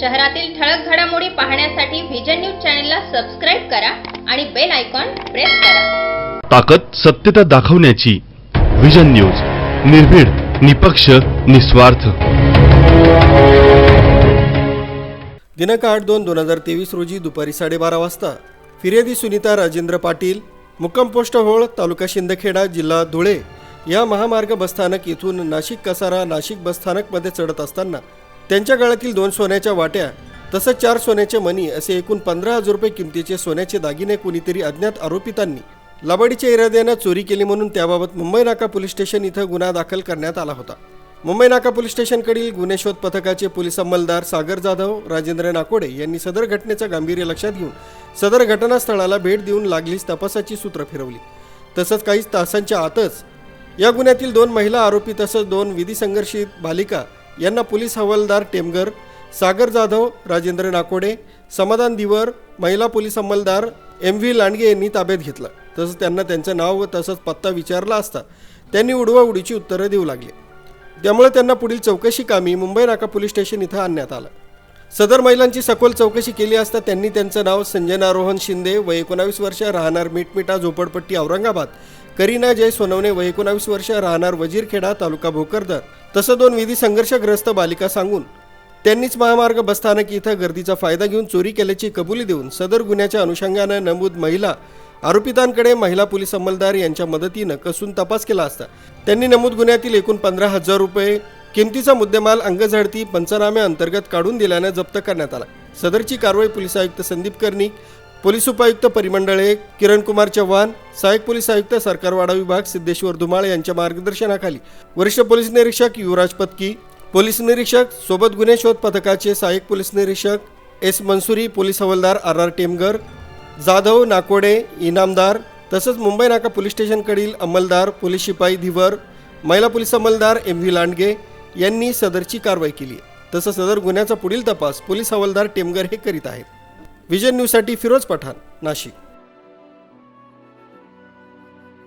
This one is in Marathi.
शहरातील ठळक घडामोडी पाहण्यासाठी व्हिजन न्यूज चॅनलला सबस्क्राईब करा आणि बेल आयकॉन प्रेस करा. ताकद सत्यता दाखवण्याची विजन न्यूज निर्भीड निपक्ष निस्वार्थ. दिनांक आठ दोन दोन हजार तेवीस रोजी दुपारी साडेबारा वाजता फिर्यादी सुनीता राजेंद्र पाटील मुक्काम पोस्ट होळ तालुका शिंदखेडा जिल्हा धुळे या महामार्ग बसस्थानक येथून नाशिक कसारा नाशिक बसस्थानकमध्ये चढत असताना त्यांच्या गळ्यातील दोन सोन्याच्या वाट्या तसंच चार सोन्याचे मणी असे एकूण पंधरा हजार रुपये किमतीचे सोन्याचे दागिने कुणीतरी अज्ञात आरोपितांनी लबाडीच्या इराद्यानं चोरी केली म्हणून त्याबाबत मुंबई नाका पोलीस स्टेशन इथं गुन्हा दाखल करण्यात आला होता. मुंबई नाका पोलीस स्टेशनकडील गुन्हे शोध पथकाचे पोलीस अंमलदार सागर जाधव राजेंद्र नाकोडे यांनी सदर घटनेचं गांभीर्य लक्षात घेऊन सदर घटनास्थळाला भेट देऊन लागलीच तपासाची सूत्र फिरवली. तसंच काही तासांच्या आतच या गुन्ह्यातील दोन महिला आरोपी तसंच दोन विधी संघर्षित बालिका यांना पोलीस हवालदार टेमगर सागर जाधव राजेंद्र नाकोडे समाधान दिवर महिला पोलीस अंमलदार एम व्ही लांडगे यांनी ताब्यात घेतलं. तसंच त्यांना त्यांचं नाव व तसंच पत्ता विचारला असता त्यांनी उडवाउडीची उत्तरं देऊ लागली. त्यामुळे त्यांना पुढील चौकशी कामी मुंबई नाका पोलीस स्टेशन इथं आणण्यात आलं. सदर महिलांची सखोल चौकशी केली असता त्यांनी त्यांचं नाव संजना रोहन शिंदे व एकोणावीस वर्ष राहणार मिटमिटा झोपडपट्टी औरंगाबाद करीना जय सोनवणे व एकोणावीस वर्ष राहणार वजीरखेडा तालुका भोकरदर तसं दोन विधी संघर्षग्रस्त बालिका सांगून त्यांनीच महामार्ग बसस्थानक इथं गर्दीचा फायदा घेऊन चोरी केल्याची कबुली देऊन सदर गुन्ह्याच्या अनुषंगानं नमूद महिला आरोपितांकडे महिला पोलीस अंमलदार यांच्या मदतीनं कसून तपास केला असता. त्यांनी नमूद गुन्ह्यातील एकूण पंधरा हजार रुपये किमतीचा मुद्देमाल अंगझडती पंचनामे अंतर्गत काढून दिल्यानं जप्त करण्यात आला. सदरची कारवाई पोलीस आयुक्त संदीप कर्णिक पोलीस उपायुक्त परिमंडळे किरणकुमार चव्हाण सहाय्यक पोलीस आयुक्त सरकारवाडा विभाग सिद्धेश्वर धुमाळ यांच्या मार्गदर्शनाखाली. वरिष्ठ पोलीस निरीक्षक युवराज पत्की पोलीस निरीक्षक सोबत गुन्हे शोध पथकाचे सहाय्यक पोलीस निरीक्षक एस मनसुरी पोलीस हवालदार आर आर टेमगर जाधव नाकोडे इनामदार तसंच मुंबई नाका पोलीस स्टेशनकडील अंमलदार पोलीस शिपाई धिवर महिला पोलीस अंमलदार एम व्ही लांडगे यांनी सदरची कारवाई केली तसं सदर गुन्ह्याचा पुढील तपास पोलीस हवालदार टेमगर हे करीत आहेत. विजन न्यूजसाठी फिरोज पठाण नाशिक.